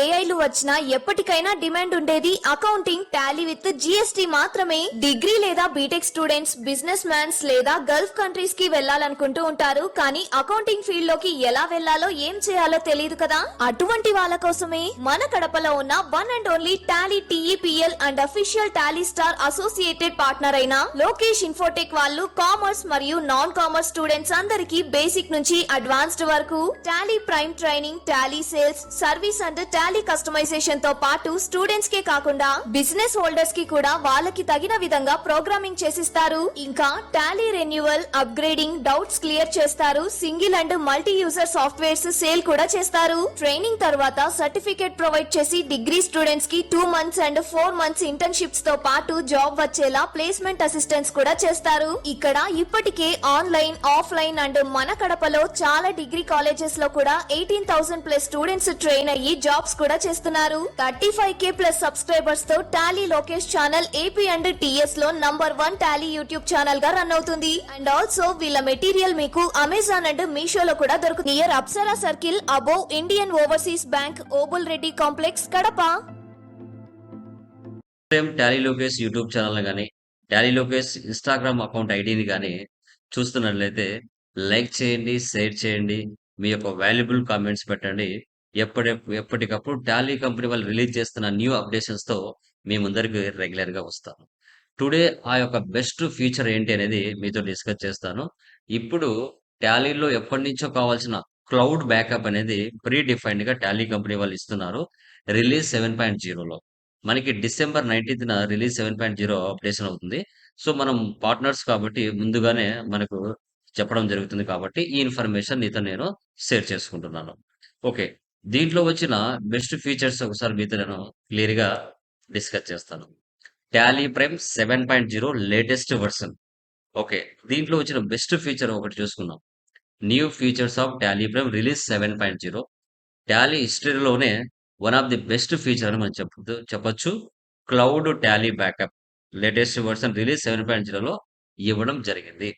AI వచ్చినా ఎప్పటికైనా demand ఉండేది అకౌంటింగ్ టాలీ విత్ జిఎస్టి మాత్రమే. డిగ్రీ లేదా బీటెక్ స్టూడెంట్స్ బిజినెస్ మ్యాన్స్ లేదా గల్ఫ్ కంట్రీస్కి వెళ్ళాలనుకుంటూ ఉంటారు. కానీ అకౌంటింగ్ ఫీల్డ్లోకి ఎలా వెళ్ళాలో ఏం చేయాలో తెలియదు కదా? అటువంటి వాళ్ళ కోసమే మన కడపలో ఉన్న one and only Tally TEPL and official Tally star associated partner అయిన లోకేష్ ఇన్ఫోటెక్ వాళ్ళు కామర్స్ మరియు నాన్ కామర్స్ స్టూడెంట్స్ అందరికీ బేసిక్ నుంచి అడ్వాన్స్డ్ వరకు Tally prime training Tally sales service and Tally కస్టమైజేషన్తో పాటు స్టూడెంట్స్ కే కాకుండా బిజినెస్ హోల్డర్స్కి కూడా వాళ్ళకి తగిన విధంగా ప్రోగ్రామింగ్ చేసిస్తారు. ఇంకా Tally renewal upgrading doubts clear చేస్తారు. Single and multi user softwares sale కూడా చేస్తారు. ట్రైనింగ్ తర్వాత సర్టిఫికేట్ ప్రొవైడ్ చేసి డిగ్రీ స్టూడెంట్స్కి two months and four months ఇంటర్న్షిప్స్తో పాటు జాబ్ వచ్చేలా ప్లేస్మెంట్ అసిస్టెంట్స్ కూడా చేస్తారు. ఇక్కడ ఇప్పటికే ఆన్లైన్ ఆఫ్లైన్ అండ్ మన కడపలో చాలా డిగ్రీ కాలేజెస్లో కూడా eighteen thousand plus students train అయ్యి జాబ్స్ కూడా చేస్తున్నారు. Thirty five K plus సబ్స్క్రైబర్స్తో Tally Lokesh channel AP and టిఎస్లో number one Tally YouTube ఛానల్గా రన్ అవుతుంది. అండ్ ఆల్సో వీళ్ళ మెటీరియల్ మీకు అమెజాన్ అండ్ మీషోలో కూడా దొరుకుతుంది. Near Apsara circle above Indian Overseas Bank Obul Reddy complex Kadapa. Tally Lokesh YouTube channel కానీ Tally Lokesh Instagram account ఐడిని కానీ చూస్తున్నట్లయితే లైక్ చేయండి షేర్ చేయండి. మీ యొక్క వాల్యుబుల్ కామెంట్స్ పెట్టండి. ఎప్పటి ఎప్పటికప్పుడు టాలీ కంపెనీ వాళ్ళు రిలీజ్ చేస్తున్న న్యూ అప్డేషన్స్తో మీ ముందరికి రెగ్యులర్గా వస్తాను టుడే ఆ యొక్క బెస్ట్ ఫీచర్ ఏంటి అనేది మీతో డిస్కస్ చేస్తాను. ఇప్పుడు టాలీలో ఎప్పటి నుంచో కావాల్సిన క్లౌడ్ బ్యాకప్ అనేది ప్రీ డిఫైన్డ్గా టాలీ కంపెనీ వాళ్ళు ఇస్తున్నారు. రిలీజ్ సెవెన్ పాయింట్ జీరోలో. మనకి December నైన్టీన్త్న release seven point zero updation అవుతుంది. సో మనం పార్ట్నర్స్ కాబట్టి ముందుగానే మనకు చెప్పడం జరుగుతుంది కాబట్టి ఈ ఇన్ఫర్మేషన్ నీతో నేను షేర్ చేసుకుంటున్నాను. ఓకే. దీంట్లో వచ్చిన బెస్ట్ ఫీచర్స్ ఒకసారి మీతో నేను క్లియర్గా డిస్కస్ చేస్తాను. Tally prime seven point zero latest version okay దీంట్లో వచ్చిన బెస్ట్ ఫీచర్ ఒకటి చూసుకుందాం. New features of Tally prime release seven point zero Tally హిస్టరీలోనే one of the best feature అని మనం చెప్పు చెప్పొచ్చు. Cloud Tally backup latest version release seven point జీరోలో ఇవ్వడం జరిగింది.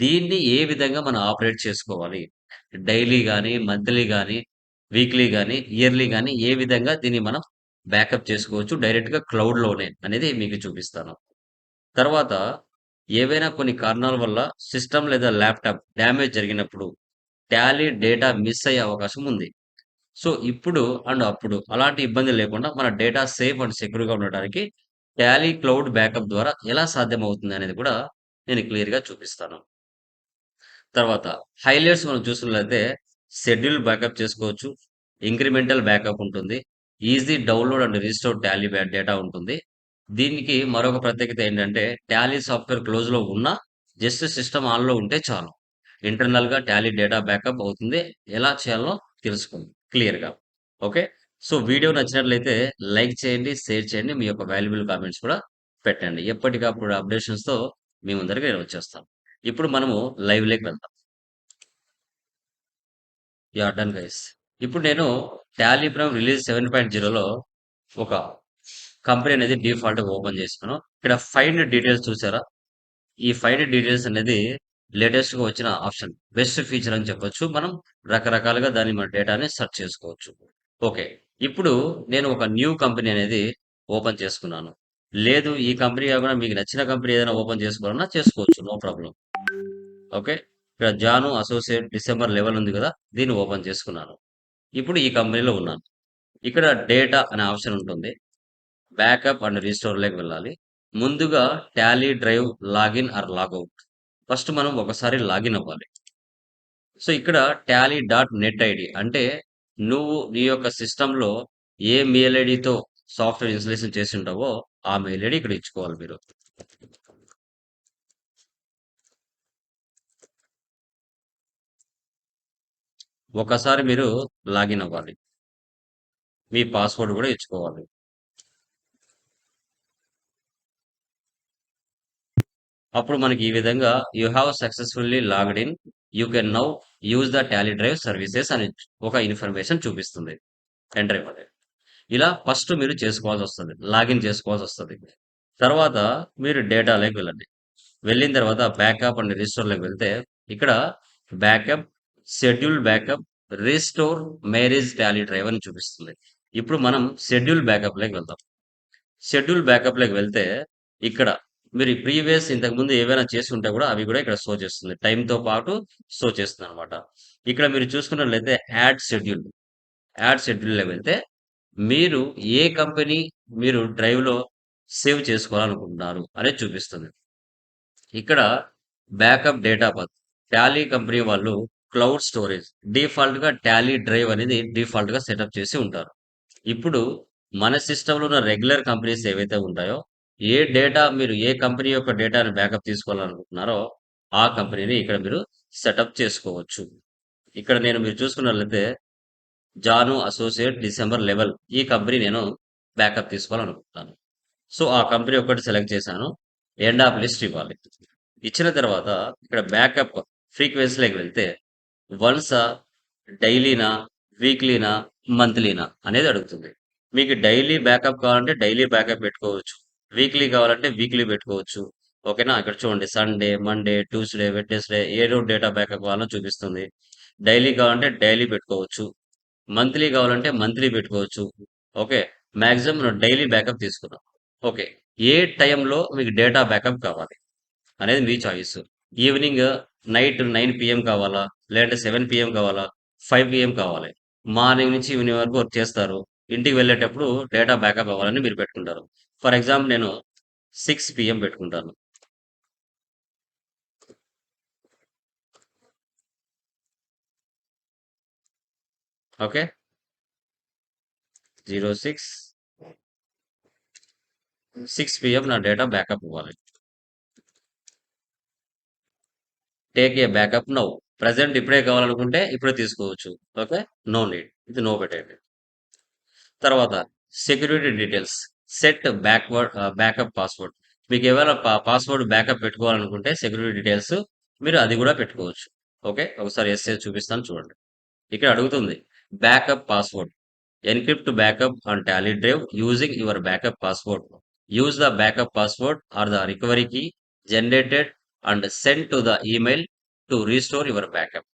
దీన్ని ఏ విధంగా మనం ఆపరేట్ చేసుకోవాలి? డైలీ కానీ మంత్లీ కానీ వీక్లీ కానీ ఇయర్లీ కానీ ఏ విధంగా దీన్ని మనం బ్యాకప్ చేసుకోవచ్చు డైరెక్ట్గా క్లౌడ్లోనే అనేది మీకు చూపిస్తాను. తర్వాత ఏవైనా కొన్ని కారణాల వల్ల సిస్టమ్ లేదా ల్యాప్టాప్ డ్యామేజ్ జరిగినప్పుడు టాలీ డేటా మిస్ అయ్యే అవకాశం ఉంది. సో ఇప్పుడు అండ్ అప్పుడు అలాంటి ఇబ్బంది లేకుండా మన డేటా సేఫ్ అండ్ సెక్యూర్గా ఉండడానికి టాలీ క్లౌడ్ బ్యాకప్ ద్వారా ఎలా సాధ్యమవుతుంది అనేది కూడా నేను క్లియర్గా చూపిస్తాను. తర్వాత హైలైట్స్ మనం చూసినట్లయితే షెడ్యూల్ బ్యాకప్ చేసుకోవచ్చు. ఇంక్రిమెంటల్ బ్యాకప్ ఉంటుంది. Easy download and register Tally data ఉంటుంది. దీనికి మరొక ప్రత్యేకత ఏంటంటే టాలీ సాఫ్ట్వేర్ క్లోజ్లో ఉన్న జస్ట్ సిస్టమ్ ఆన్లో ఉంటే చాలు. ఇంటర్నల్గా టాలీ డేటా బ్యాకప్ అవుతుంది. ఎలా చేయాలో తెలుసుకోండి క్లియర్గా. ఓకే? సో వీడియో నచ్చినట్లయితే లైక్ చేయండి షేర్ చేయండి మీ యొక్క వాల్యుబుల్ కామెంట్స్ కూడా పెట్టండి. ఎప్పటికప్పుడు అప్డేషన్స్తో మీ ముందరికి నేను వచ్చేస్తాను. ఇప్పుడు మనము లైవ్లోకి వెళ్తాం యా డన్ గైస్ ఇప్పుడు నేను Tally prime release seven point జీరోలో ఒక కంపెనీ అనేది డిఫాల్ట్ ఓపెన్ చేసుకున్నాను ఇక్కడ ఫైండ్ డీటెయిల్స్ చూసారా? ఈ ఫైండ్ డీటెయిల్స్ అనేది లేటెస్ట్గా వచ్చిన ఆప్షన్ బెస్ట్ ఫీచర్ అని చెప్పొచ్చు. మనం రకరకాలుగా దాని మన డేటాని సెర్చ్ చేసుకోవచ్చు. ఓకే ఇప్పుడు నేను ఒక న్యూ కంపెనీ అనేది ఓపెన్ చేసుకున్నాను. లేదు ఈ కంపెనీ కాకుండా మీకు నచ్చిన కంపెనీ ఏదైనా ఓపెన్ చేసుకోవాలన్నా చేసుకోవచ్చు నో ప్రాబ్లం ఓకే ఇక్కడ జాను అసోసియేట్ డిసెంబర్ లెవెల్ ఉంది కదా దీన్ని ఓపెన్ చేసుకున్నాను. ఇప్పుడు ఈ కంపెనీలో ఉన్నాను. ఇక్కడ డేటా అనే ఆప్షన్ ఉంటుంది. బ్యాకప్ అండ్ రీస్టోర్లోకి వెళ్ళాలి. ముందుగా Tally drive login or logout. First మనం ఒకసారి లాగిన్ అవ్వాలి. సో ఇక్కడ టాలీ డాట్ నెట్ ఐడి అంటే నువ్వు నీ యొక్క సిస్టంలో ఏ మెయిల్ ఐడితో సాఫ్ట్వేర్ ఇన్స్టలేషన్ చేసి ఉంటావో ఆ మెయిల్ ఐడి ఇక్కడ ఇచ్చుకోవాలి మీరు. ఒకసారి మీరు లాగిన్ అవ్వాలి. మీ పాస్వర్డ్ కూడా ఇచ్చుకోవాలి అప్పుడు మనకి ఈ విధంగా you have successfully logged in you can now use the Tally drive services అని ఒక ఇన్ఫర్మేషన్ చూపిస్తుంది. ఎంటర్ ఇవ్వాలి. ఇలా ఫస్ట్ మీరు చేసుకోవాల్సి వస్తుంది. లాగిన్ చేసుకోవాల్సి వస్తుంది. తర్వాత మీరు డేటాలోకి వెళ్ళండి. వెళ్ళిన తర్వాత బ్యాకప్ అండ్ రిజిస్టర్లోకి వెళ్తే ఇక్కడ backup, schedule backup, restore, manage Tally drive అని చూపిస్తుంది. ఇప్పుడు మనం షెడ్యూల్ బ్యాకప్‌లోకి వెళ్దాం. షెడ్యూల్ బ్యాకప్‌లోకి వెళ్తే ఇక్కడ మీరు ప్రీవియస్ ఇంతకుముందు ఏవైనా ఉంటే కూడా అవి కూడా ఇక్కడ షో చేస్తుంది. టైంతో పాటు షో చేస్తుందనమాట. ఇక్కడ మీరు చూసుకున్నట్లయితే యాడ్ షెడ్యూల్. యాడ్ షెడ్యూల్‌లోకి వెళ్తే మీరు ఏ కంపెనీ మీరు డ్రైవ్‌లో సేవ్ చేసుకోవాలనుకుంటున్నారు అనేది చూపిస్తుంది. ఇక్కడ backup data path. Tally company వాళ్ళు క్లౌడ్ స్టోరేజ్ డిఫాల్ట్‌గా టాలీ డ్రైవ్ అనేది డిఫాల్ట్‌గా సెటప్ చేసి ఉంటారు. ఇప్పుడు మన సిస్టంలో ఉన్న రెగ్యులర్ కంపెనీస్ ఏవైతే ఉంటాయో, ఏ డేటా మీరు ఏ కంపెనీ యొక్క డేటాను బ్యాకప్ తీసుకోవాలనుకుంటున్నారో, ఆ కంపెనీని ఇక్కడ మీరు సెటప్ చేసుకోవచ్చు. ఇక్కడ నేను మీరు చూసుకున్నట్లయితే జాను అసోసియేట్ డిసెంబర్ 11 ఈ కంపెనీ నేను బ్యాకప్ తీసుకోవాలనుకుంటున్నాను. సో, ఆ కంపెనీ ఒక్కటి సెలెక్ట్ చేశాను. ఎండ్ ఆఫ్ లిస్ట్ ఇవ్వాలి. ఇచ్చిన తర్వాత ఇక్కడ బ్యాకప్ ఫ్రీక్వెన్సీలోకి వెళ్తే వన్స్ డైలీనా, వీక్లీనా, మంత్లీనా అనేది అడుగుతుంది. మీకు డైలీ బ్యాకప్ కావాలంటే డైలీ బ్యాకప్ పెట్టుకోవచ్చు. వీక్లీ కావాలంటే వీక్లీ పెట్టుకోవచ్చు. ఓకేనా? ఇక్కడ చూడండి సండే, మండే, ట్యూస్‌డే, వెడ్నెస్‌డే ఏ రోజు డేటా బ్యాకప్ కావాలో చూపిస్తుంది. డైలీ కావాలంటే డైలీ పెట్టుకోవచ్చు. మంత్లీ కావాలంటే మంత్లీ పెట్టుకోవచ్చు. ఓకే. మాక్సిమం డైలీ బ్యాకప్ తీసుకున్నాం. ఓకే. ఏ టైంలో మీకు డేటా బ్యాకప్ కావాలి అనేది మీ choice. Evening night nine PM కావాలా? లేదంటే సెవెన్ పిఎం కావాలా? ఫైవ్ పిఎం కావాలి. మార్నింగ్ నుంచి ఈవినింగ్ వరకు వర్క్ చేస్తారు. ఇంటికి వెళ్ళేటప్పుడు డేటా బ్యాకప్ అవ్వాలని మీరు పెట్టుకుంటారు. ఫర్ ఎగ్జాంపుల్ నేను సిక్స్ పీఎం పెట్టుకుంటాను. Okay. Zero six six PM నా డేటా బ్యాకప్ ఇవ్వాలి. Take a backup now. Present ఇప్పుడే కావాలనుకుంటే ఇప్పుడే తీసుకోవచ్చు. ఓకే. No need. ఇది నో పెట్టేయండి. తర్వాత security details. Set backward backup password. మీకు ఏమైనా పాస్వర్డ్ బ్యాకప్ పెట్టుకోవాలనుకుంటే సెక్యూరిటీ డీటెయిల్స్ మీరు అది కూడా పెట్టుకోవచ్చు. ఓకే. ఒకసారి ఎస్ఏ చూపిస్తాను చూడండి. ఇక్కడ అడుగుతుంది backup password. Encrypt backup and Tally drive using your backup password. Use the backup password or the recovery key generated and send to the email to restore your backup.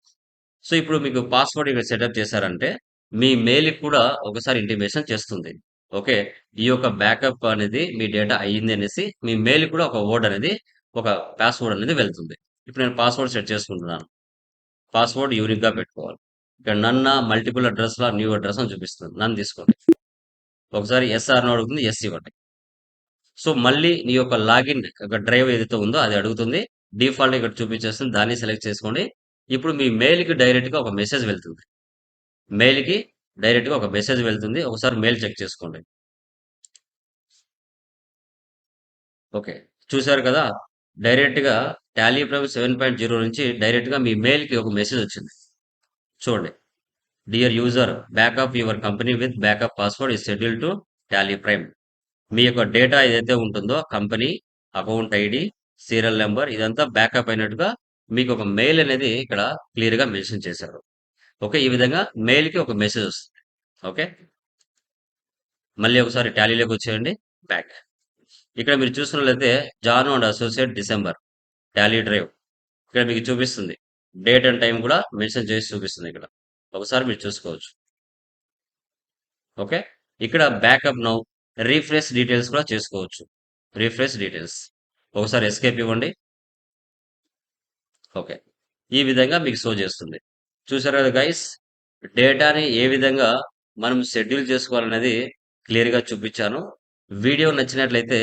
So, ఇప్పుడు మీకు password ఇక్కడ setup చేశారంటే మీ మెయిల్‌కి కూడా ఒకసారి intimation చేస్తుంది. Okay. ఈ యొక్క బ్యాకప్ అనేది మీ డేటా అయింది అనేసి మీ మెయిల్ కూడా ఒక వర్డ్ అనేది ఒక పాస్వర్డ్ అనేది వెళ్తుంది. ఇప్పుడు నేను పాస్వర్డ్ సెట్ చేసుకుంటున్నాను. పాస్వర్డ్ యూనిక్‌గా పెట్టుకోవాలి. ఇక్కడ నన్న మల్టిపుల్ అడ్రెస్‌లా, న్యూ అడ్రస్ అని చూపిస్తుంది. నన్ను తీసుకోండి. ఒకసారి ఎస్ఆర్ అడుగుతుంది. ఎస్ ఇవ్వండి. సో, మళ్ళీ నీ యొక్క లాగిన్ ఒక డ్రైవ్ ఏదైతే ఉందో అది అడుగుతుంది. డిఫాల్ట్ ఇక్కడ చూపించేస్తుంది. దాన్ని సెలెక్ట్ చేసుకోండి. ఇప్పుడు మీ మెయిల్‌కి డైరెక్ట్‌గా ఒక మెసేజ్ వెళ్తుంది. మెయిల్‌కి డైరెక్ట్‌గా ఒక మెసేజ్ వెళ్తుంది. ఒకసారి మెయిల్ చెక్ చేసుకోండి. ఓకే. చూసారు కదా! డైరెక్ట్‌గా టాలీ ప్రైమ్ 7.0 నుంచి డైరెక్ట్‌గా మీ మెయిల్‌కి ఒక మెసేజ్ వచ్చింది. చూడండి. Dear user backup your company with backup password ఈ షెడ్యూల్ టు టాలీ ప్రైమ్. మీ యొక్క డేటా ఏదైతే ఉంటుందో company, account ID serial number ఇదంతా బ్యాకప్ అయినట్టుగా మీకు ఒక మెయిల్ అనేది ఇక్కడ క్లియర్‌గా మెన్షన్ చేశారు. ఓకే. ఈ విధంగా మెయిల్‌కి ఒక మెసేజ్ వస్తుంది. ఓకే. మళ్ళీ ఒకసారి టాలీలోకి వచ్చేయండి. బ్యాక్. ఇక్కడ మీరు చూస్తున్నట్లయితే Jaan and associate December Tally drive. ఇక్కడ మీకు చూపిస్తుంది. డేట్ అండ్ టైం కూడా మెన్షన్ చేసి చూపిస్తుంది ఇక్కడ. ఒకసారి మీరు చూసుకోవచ్చు. ఓకే. ఇక్కడ బ్యాకప్ నౌ రిఫ్రెష్ డీటెయిల్స్ కూడా చేసుకోవచ్చు. Refresh details. ఒకసారి ఎస్కేప్ ఇవ్వండి. ఓకే. ఈ విధంగా మీకు షో చేస్తుంది. చూసారు కదా గైస్! డేటాని ఏ విధంగా మనం షెడ్యూల్ చేసుకోవాలనేది క్లియర్‌గా చూపించాను. వీడియో నచ్చినట్లయితే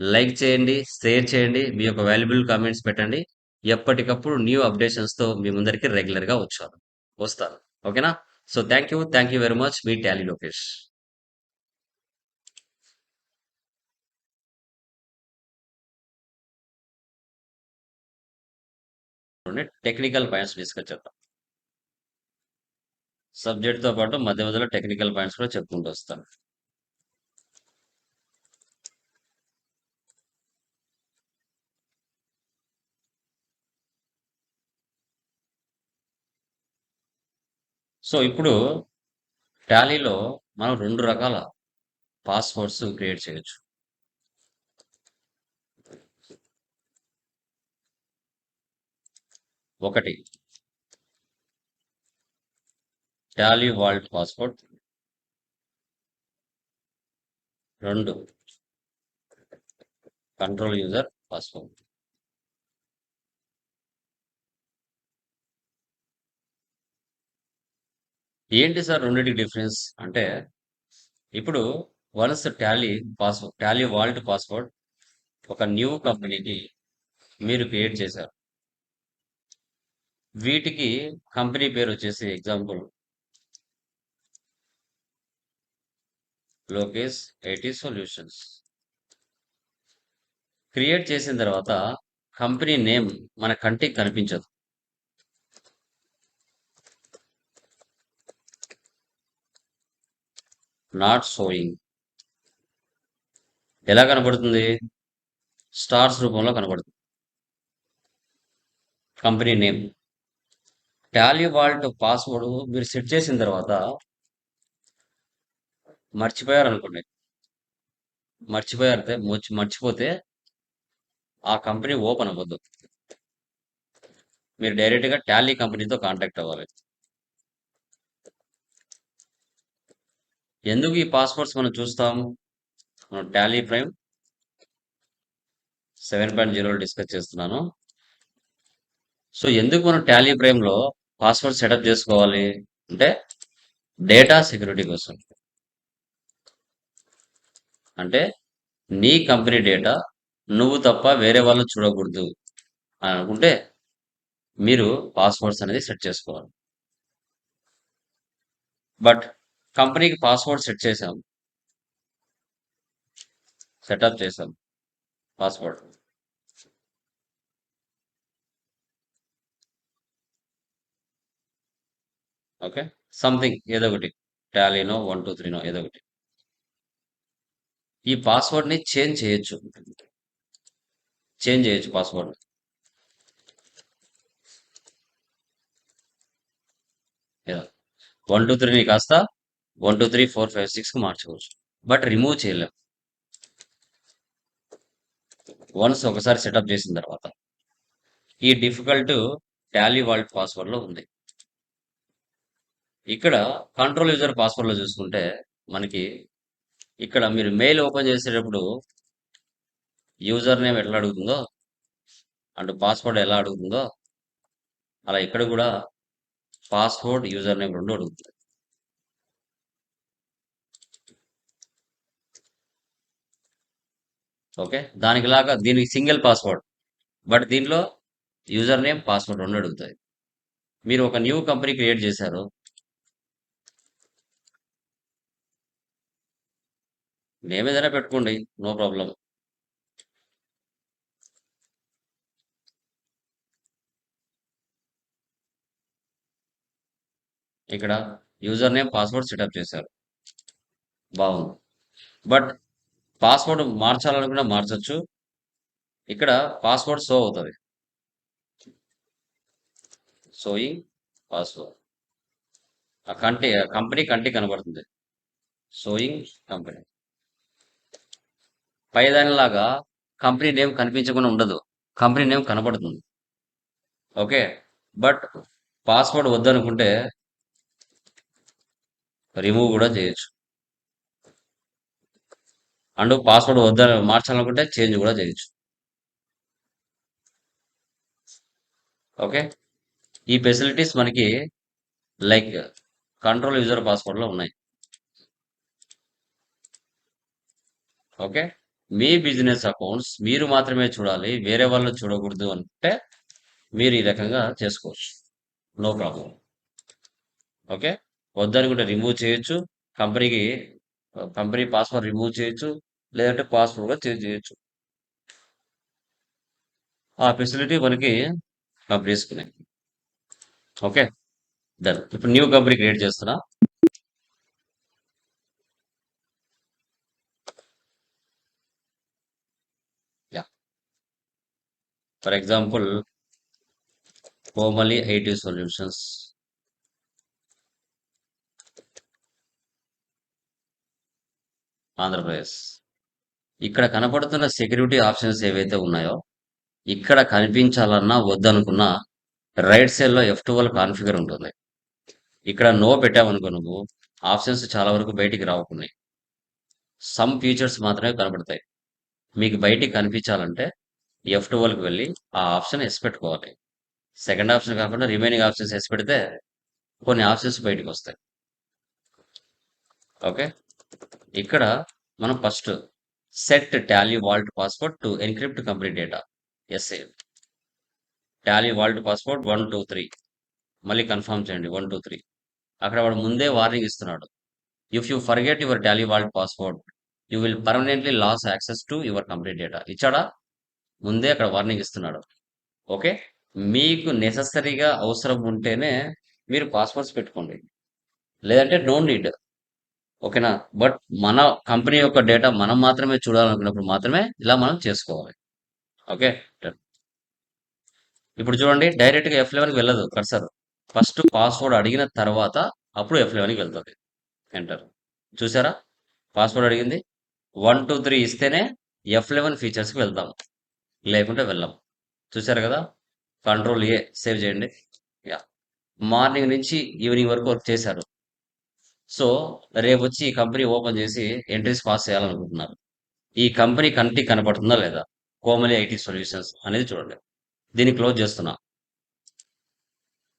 లైక్ చేయండి, షేర్ చేయండి. మీ యొక్క వాల్యుబుల్ కామెంట్స్ పెట్టండి. ఎప్పటికప్పుడు న్యూ అప్డేషన్స్‌తో మీ ముందరికి రెగ్యులర్‌గా వచ్చాను. వస్తాను. ఓకేనా? So, thank you. Thank you very much. Me Tally Lokesh. Technical points discuss చేద్దాం. సబ్జెక్ట్‌తో పాటు మధ్య మధ్యలో టెక్నికల్ పాయింట్స్ కూడా చెప్పుకుంటూ వస్తాను. సో, ఇప్పుడు టాలీలో మనం రెండు రకాల పాస్‌వర్డ్స్ క్రియేట్ చేయొచ్చు. ఒకటి. Tally vault passport. రెండు. కంట్రోల్ యూజర్ పాస్వర్డ్ ఏంటి సార్ రెండింటికి డిఫరెన్స్? అంటే ఇప్పుడు once Tally password Tally vault password ఒక న్యూ కంపెనీకి మీరు క్రియేట్ చేశారు. వీటికి కంపెనీ పేరు వచ్చేసి example. Lokesh IT solutions. Create చేసిన తర్వాత కంపెనీ నేమ్ మన కంటికి కనిపించదు. Not showing. ఎలా కనబడుతుంది? స్టార్స్ రూపంలో కనబడుతుంది. Company name. Tally vault password మీరు సెట్ చేసిన తర్వాత మర్చిపోయారు అనుకోండి మర్చిపోయారు మర్చిపోతే ఆ కంపెనీ ఓపెన్ అవ్వద్దు. మీరు డైరెక్ట్గా టాలీ కంపెనీతో కాంటాక్ట్ అవ్వాలి. ఎందుకు ఈ పాస్వర్డ్స్ మనం చూస్తాం? మనం టాలీ ప్రైమ్ సెవెన్ పాయింట్ జీరోలో డిస్కస్ చేస్తున్నాను. సో ఎందుకు మనం టాలీ ప్రైమ్లో పాస్వర్డ్ సెటప్ చేసుకోవాలి. అంటే డేటా సెక్యూరిటీ కోసం. అంటే నీ కంపెనీ డేటా నువ్వు తప్ప వేరే వాళ్ళు చూడకూడదు. అని అనుకుంటే మీరు పాస్వర్డ్స్ అనేది సెట్ చేసుకోవాలి. బట్ కంపెనీకి పాస్వర్డ్ సెట్ చేసాం. సెటప్ చేసాం. పాస్వర్డ్. ఓకే? సంథింగ్ ఏదో ఒకటి టాలీనో వన్ టూ త్రీనో ఏదో ఒకటి ఈ పాస్వర్డ్ని చేంజ్ చేయొచ్చు. చేంజ్ చేయొచ్చు పాస్వర్డ్ వన్ టూ త్రీని కాస్త one two three four five సిక్స్కి మార్చుకోవచ్చు. బట్ రిమూవ్ చేయలేం. వన్స్ ఒకసారి సెటప్ చేసిన తర్వాత. ఈ డిఫికల్ట్ టాలీ వాల్ట్ పాస్వర్డ్లో ఉంది. ఇక్కడ కంట్రోల్ యూజర్ పాస్వర్డ్లో చూసుకుంటే మనకి ఇక్కడ మీరు మెయిల్ ఓపెన్ చేసేటప్పుడు యూజర్ నేమ్ ఎట్లా అడుగుతుందో అండ్ పాస్వర్డ్ ఎలా అడుగుతుందో అలా ఇక్కడ కూడా పాస్వర్డ్ యూజర్ నేమ్ రెండు అడుగుతుంది ఓకే దానికి లాగా దీనికి సింగిల్ పాస్వర్డ్ బట్ దీనిలో యూజర్ నేమ్ పాస్వర్డ్ రెండు అడుగుతాయి. మీరు ఒక న్యూ కంపెనీ క్రియేట్ చేశారు. నేమ్ ఏదైనా పెట్టుకోండి నో ప్రాబ్లం ఇక్కడ యూజర్ నేమ్ పాస్వర్డ్ సెటప్ చేశారు. బాగుంది. బట్ పాస్వర్డ్ మార్చాలనుకున్నా మార్చచ్చు. ఇక్కడ పాస్వర్డ్ షో అవుతుంది. షోయింగ్ పాస్వర్డ్ ఆ కంటి కంపెనీ కంటి కనబడుతుంది. Showing company. పైదానిలాగా కంపెనీ నేమ్ కనిపించకుండా ఉండదు. కంపెనీ నేమ్ కనబడుతుంది. ఓకే? బట్ పాస్వర్డ్ వద్దనుకుంటే రిమూవ్ కూడా చేయొచ్చు. అండ్ పాస్వర్డ్ వద్ద మార్చాలనుకుంటే చేంజ్ కూడా చేయొచ్చు. ఓకే? ఈ ఫెసిలిటీస్ మనకి లైక్ కంట్రోల్ యూజర్ పాస్వర్డ్లో ఉన్నాయి. ఓకే? మీ బిజినెస్ అకౌంట్స్ మీరు మాత్రమే చూడాలి వేరే వాళ్ళు చూడకూడదు అంటే మీరు ఈ రకంగా చేసుకోవచ్చు. No problem. ఓకే? వద్దనుకుంటే రిమూవ్ చేయొచ్చు. కంపెనీకి కంపెనీ పాస్వర్డ్ రిమూవ్ చేయొచ్చు. లేదంటే పాస్వర్డ్ కూడా చేంజ్ చేయొచ్చు. ఆ ఫెసిలిటీ మనకి కంపెనీస్కి ఉన్నాయి. ఓకే? డన్. ఇప్పుడు న్యూ కంపెనీ క్రియేట్ చేస్తున్నా yeah for example Komali IT solutions Andhra Pradesh ఇక్కడ కనపడుతున్న సెక్యూరిటీ ఆప్షన్స్ ఏవైతే ఉన్నాయో ఇక్కడ కనిపించాలన్నా వద్దనుకున్నా రైట్ సైడ్‌లో F12 కాన్ఫిగర్ ఉంటుంది. ఇక్కడ నో పెట్టామనుకో నువ్వు ఆప్షన్స్ చాలా వరకు బయటికి రావుకున్నాయి సమ్ ఫీచర్స్ మాత్రమే కనపడతాయి. మీకు బయటికి కనిపించాలంటే F12కి వెళ్ళి ఆ ఆప్షన్ ఎస్ పెట్టుకోవాలి. సెకండ్ ఆప్షన్ కాకుండా రిమైనింగ్ ఆప్షన్స్ ఎస్ పెడితే కొన్ని ఆప్షన్స్ బయటికొస్తాయి. ఓకే. ఇక్కడ మనం first set Tally vault password to encrypt complete data. Yes Tally vault password 1, 2, 3 మళ్ళీ కన్ఫర్మ్ చేయండి 1, 2, 3 అక్కడ వాడు ముందే వార్నింగ్ ఇస్తున్నాడు. If you forget your Tally vault password you will permanently lose access to your complete data. ఇచ్చాడా? ముందే అక్కడ warning ఇస్తున్నాడు. ఓకే. మీకు నెససరీగా అవసరం ఉంటేనే మీరు పాస్వర్డ్స్ పెట్టుకోండి. లేదంటే నో నీడ్. ఓకేనా? బట్ మన కంపెనీ యొక్క డేటా మనం మాత్రమే చూడాలనుకున్నప్పుడు మాత్రమే ఇలా మనం చేసుకోవాలి. ఓకే. ఇప్పుడు చూడండి డైరెక్ట్‌గా F11కి వెళ్ళదు కర్సర్. ఫస్ట్ పాస్వర్డ్ అడిగిన తర్వాత అప్పుడు ఎఫ్ లెవెన్కి వెళ్తుంది ఎంటర్. చూసారా? పాస్వర్డ్ అడిగింది. 1, 2, 3 ఇస్తేనే F11 ఫీచర్స్‌కి వెళ్తాము లేకుంటే వెళ్ళం. చూసారు కదా! కంట్రోల్ ఏ సేవ్ చేయండి. యా మార్నింగ్ నుంచి ఈవినింగ్ వరకు వర్క్ చేశారు. సో, రేపు వచ్చి ఈ కంపెనీ ఓపెన్ చేసి ఎంట్రీస్ పాస్ చేయాలనుకుంటున్నారు. ఈ కంపెనీ కంటికి కనపడుతుందా లేదా? కోమలి ఐటీ సొల్యూషన్స్ అనేది చూడండి. దీన్ని క్లోజ్ చేస్తున్నా.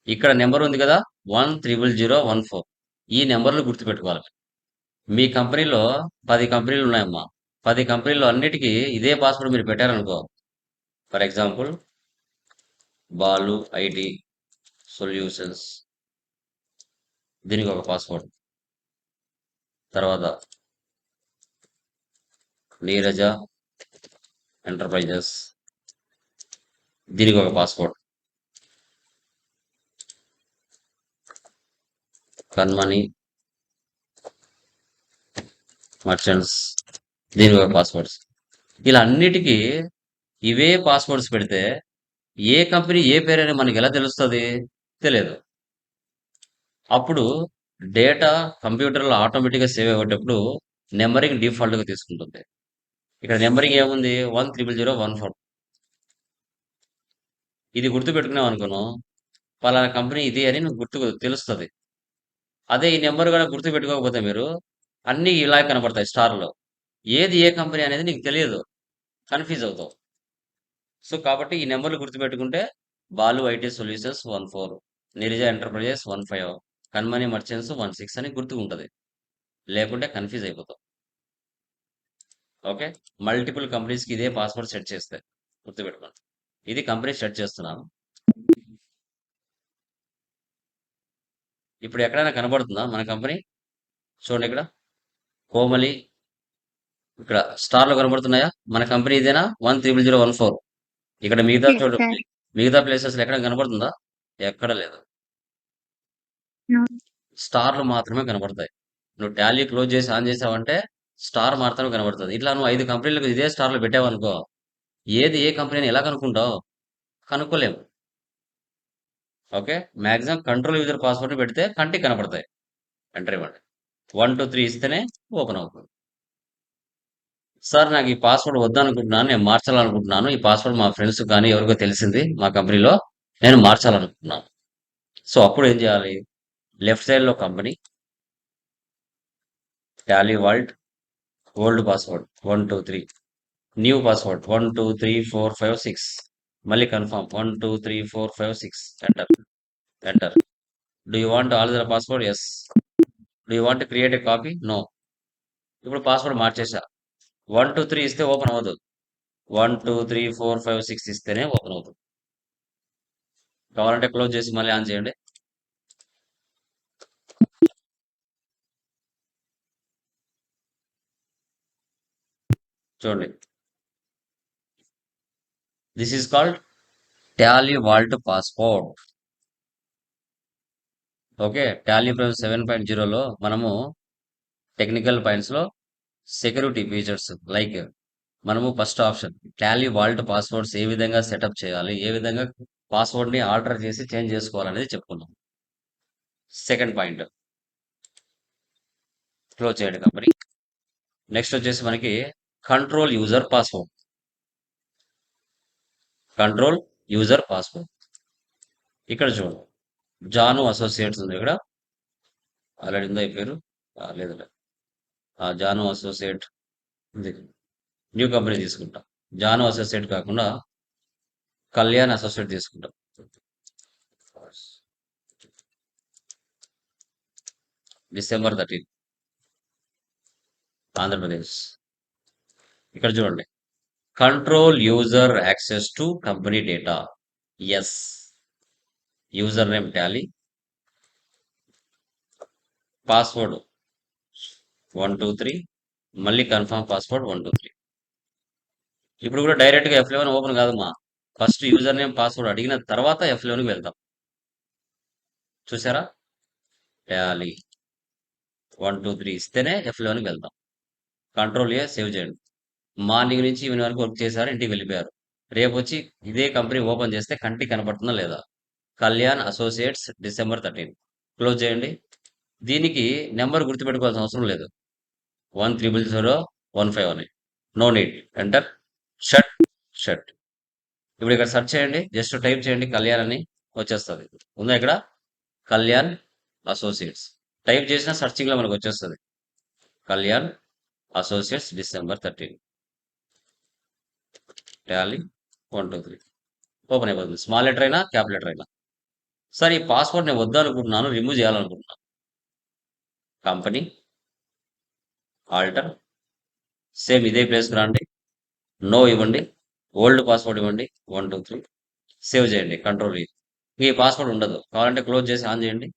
ఇక్కడ నెంబర్ ఉంది కదా! 1000014 ఈ నెంబర్లు గుర్తుపెట్టుకోవాలి. మీ కంపెనీలో పది కంపెనీలు ఉన్నాయమ్మా. పది కంపెనీలు అన్నిటికీ ఇదే పాస్వర్డ్ మీరు పెట్టారనుకో for example Balu ID solutions దీనికి ఒక పాస్వర్డ్. తర్వాత నీరజ ఎంటర్‌ప్రైజెస్ దీనికి ఒక పాస్వర్డ్. కన్మణి మర్చెంట్స్ దీనికి ఒక పాస్వర్డ్స్. ఇలా అన్నిటికీ ఇవే పాస్వర్డ్స్ పెడితే ఏ కంపెనీ ఏ పేరైనా మనకి ఎలా తెలుస్తుంది తెలియదు. అప్పుడు డేటా కంప్యూటర్‌లో ఆటోమేటిక్‌గా సేవ్ అయ్యేటప్పుడు నెంబరింగ్ డిఫాల్ట్‌గా తీసుకుంటుంది. ఇక్కడ నెంబరింగ్ ఏముంది? 1000014 ఇది గుర్తుపెట్టుకున్నావనుకోను పలానా కంపెనీ ఇది అని గుర్తు తెలుస్తుంది అదే ఈ నెంబర్ కూడా గుర్తు గుర్తుపెట్టుకోకపోతే మీరు అన్నీ ఇలా కనపడతాయి స్టార్‌లో. ఏది ఏ కంపెనీ అనేది నీకు తెలియదు. కన్‌ఫ్యూజ్ అవుతావు. సో, కాబట్టి ఈ నెంబర్లు గుర్తుపెట్టుకుంటే Balu IT solutions one four Nirija enterprises 15 Kanmani merchants 16 అని గుర్తుకుంటుంది లేకుంటే కన్‌ఫ్యూజ్ అయిపోతాం ఓకే. మల్టిపుల్ కంపెనీస్‌కి ఇదే పాస్వర్డ్ సెట్ చేస్తే గుర్తుపెట్టుకోండి. ఇది కంపెనీ సెట్ చేస్తున్నాను. ఇప్పుడు ఎక్కడైనా కనబడుతుందా మన కంపెనీ? చూడండి ఇక్కడ. కోమలి ఇక్కడ స్టార్‌లో కనబడుతున్నాయా మన కంపెనీ ఇదేనా? One triple zero one four sir. మిగతా ప్లేసెస్‌లో ఎక్కడైనా కనపడుతుందా? ఎక్కడ లేదు. నో. స్టార్‌లు మాత్రమే కనపడతాయి. నువ్వు టాలీ క్లోజ్ చేసి ఆన్ చేసావంటే స్టార్ మాత్రమే కనపడుతది. ఇట్లా నువ్వు 5 కంపెనీలకు ఇదే స్టార్‌లో పెట్టావనుకో ఏది ఏ కంపెనీ ఎలా కనుక్కుంటావు? కనుక్కోలేము. ఓకే. మాక్సిమం కంట్రోల్ యూజర్ పాస్వర్డ్‌ని పెడితే కంటికి కనపడతాయి. ఎంటర్ ఇవ్వండి. 1, 2, 3 ఇస్తేనే ఓపెన్ అవుతుంది. సార్ నాకు ఈ పాస్వర్డ్ వద్దనుకుంటున్నాను. నేను మార్చాలనుకుంటున్నాను. ఈ పాస్వర్డ్ మా ఫ్రెండ్స్ కానీ ఎవరికో తెలిసింది మా కంపెనీలో. నేను మార్చాలనుకుంటున్నాను. సో, అప్పుడు ఏం చేయాలి? లెఫ్ట్ సైడ్‌లో company Tally vault old password 1, 2, 3 new password 1, 2, 3, 4, 5, 6 మళ్ళీ confirm 1, 2, 3, 4, 5, 6 enter. Enter. Do you want alter password? Yes do you want create a copy? No. ఇప్పుడు పాస్వర్డ్ మార్చేసా. 1, 2, 3 ఇస్తే ఓపెన్ అవ్వదు. 1, 2, 3, 4, 5, 6 ఇస్తేనే ఓపెన్ అవుతుంది. కావాలంటే క్లోజ్ చేసి మళ్ళీ ఆన్ చేయండి. చూడండి. This is called Tally vault passport okay. Tally from 7.0లో మనము టెక్నికల్ పాయింట్స్‌లో సెక్యూరిటీ ఫీచర్స్ లైక్ మనము first option Tally vault passwords ఏ విధంగా సెటప్ చేయాలి? ఏ విధంగా పాస్వర్డ్‌ని ఆల్టర్ చేసి చేంజ్ చేసుకోవాలనేది చెప్పుకున్నాం. Second point. క్లోజ్ చేయండి కంపెనీ. నెక్స్ట్ వచ్చేసి మనకి control user password. Control user password. ఇక్కడ చూడండి జాను అసోసియేట్స్ ఉంది ఇక్కడ ఆల్రెడీ ఉందా ఈ పేరు లేదు లేదు. జాను అసోసియేట్ న్యూ కంపెనీ తీసుకుంటాం. జాను అసోసియేట్ కాకుండా కళ్యాణ్ అసోసియేట్ తీసుకుంటాం. December thirteen. ఆంధ్రప్రదేశ్. ఇక్కడ చూడండి. Control user access to company data. Yes. User name Tally password. One two three. మళ్ళీ confirm password one two three. ఇప్పుడు కూడా డైరెక్ట్గా ఎఫ్ లెవెన్ ఓపెన్ కాదమ్మా ఫస్ట్ యూజర్ నేమ్ పాస్వర్డ్ అడిగిన తర్వాత ఎఫ్ లెవెన్కి వెళ్తాం చూసారా? టాలీ వన్ టూ త్రీ ఇస్తేనే ఎఫ్ లెవెన్కి వెళ్తాం కంట్రోల్ ఏ సేవ్ చేయండి. మార్నింగ్ నుంచి ఈవినింగ్ వరకు వర్క్ చేశారు ఇంటికి వెళ్ళిపోయారు. రేపు వచ్చి ఇదే కంపెనీ ఓపెన్ చేస్తే కంటికి కనపడుతుందా లేదా? Kalyan associates December thirteen close చేయండి. దీనికి నెంబర్ గుర్తుపెట్టుకోవాల్సిన అవసరం లేదు. One triple zero one five అని. No need enter shut shut ఇప్పుడు ఇక్కడ సెర్చ్ చేయండి. జస్ట్ టైప్ చేయండి. కళ్యాణ్ అని వచ్చేస్తుంది. ఉందా ఇక్కడ? కళ్యాణ్ అసోసియేట్స్ టైప్ చేసిన సెర్చింగ్లో మనకు వచ్చేస్తుంది. Kalyan associates December thirteen Tally one two three open అయిపోతుంది. స్మాల్ లెటర్ అయినా క్యాప్ లెటర్ అయినా. సార్ ఈ పాస్వర్డ్ నేను వద్దనుకుంటున్నాను. రిమూవ్ చేయాలనుకుంటున్నాను. కంపెనీ ఆల్టర్ సేమ్ ఇదే ప్లేస్కి రండి. నో ఇవ్వండి. ఓల్డ్ పాస్వర్డ్ ఇవ్వండి. One two three. సేవ్ చేయండి. Control E. పాస్వర్డ్ ఉండదు. కావాలంటే క్లోజ్ చేసి ఆన్ చేయండి.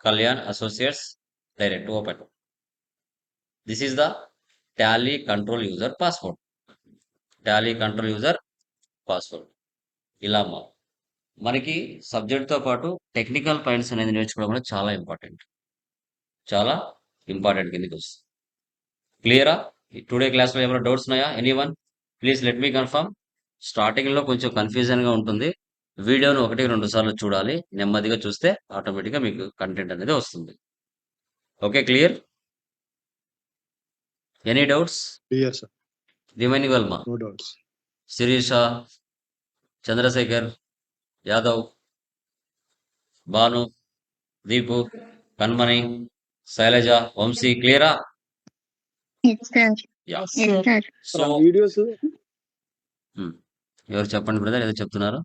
Kalyan associates direct open. This is the Tally control user password. Tally control user password. ఇలా మా మనకి సబ్జెక్ట్తో పాటు టెక్నికల్ పాయింట్స్ అనేది నేర్చుకోవడం అనేది చాలా ఇంపార్టెంట్ చాలా ఇంపార్టెంట్ కిందకి వస్తుంది. క్లియరా టుడే క్లాస్లో ఏమైనా డౌట్స్ ఉన్నాయా? Any one please let me confirm స్టార్టింగ్లో కొంచెం కన్ఫ్యూజన్గా ఉంటుంది. వీడియోను ఒకటి రెండు సార్లు చూడాలి. నెమ్మదిగా చూస్తే ఆటోమేటిక్గా మీకు కంటెంట్ అనేది వస్తుంది. Okay clear any doubts clear sir Velma no doubts Sirisha Chandrasekhar Yadav Bhanu Deepu Kanmani Sailaja Vamsi క్లియరా. సో వీడియోస్ ఎవరు చెప్పండి బ్రదర్ ఏదో చెప్తున్నారు?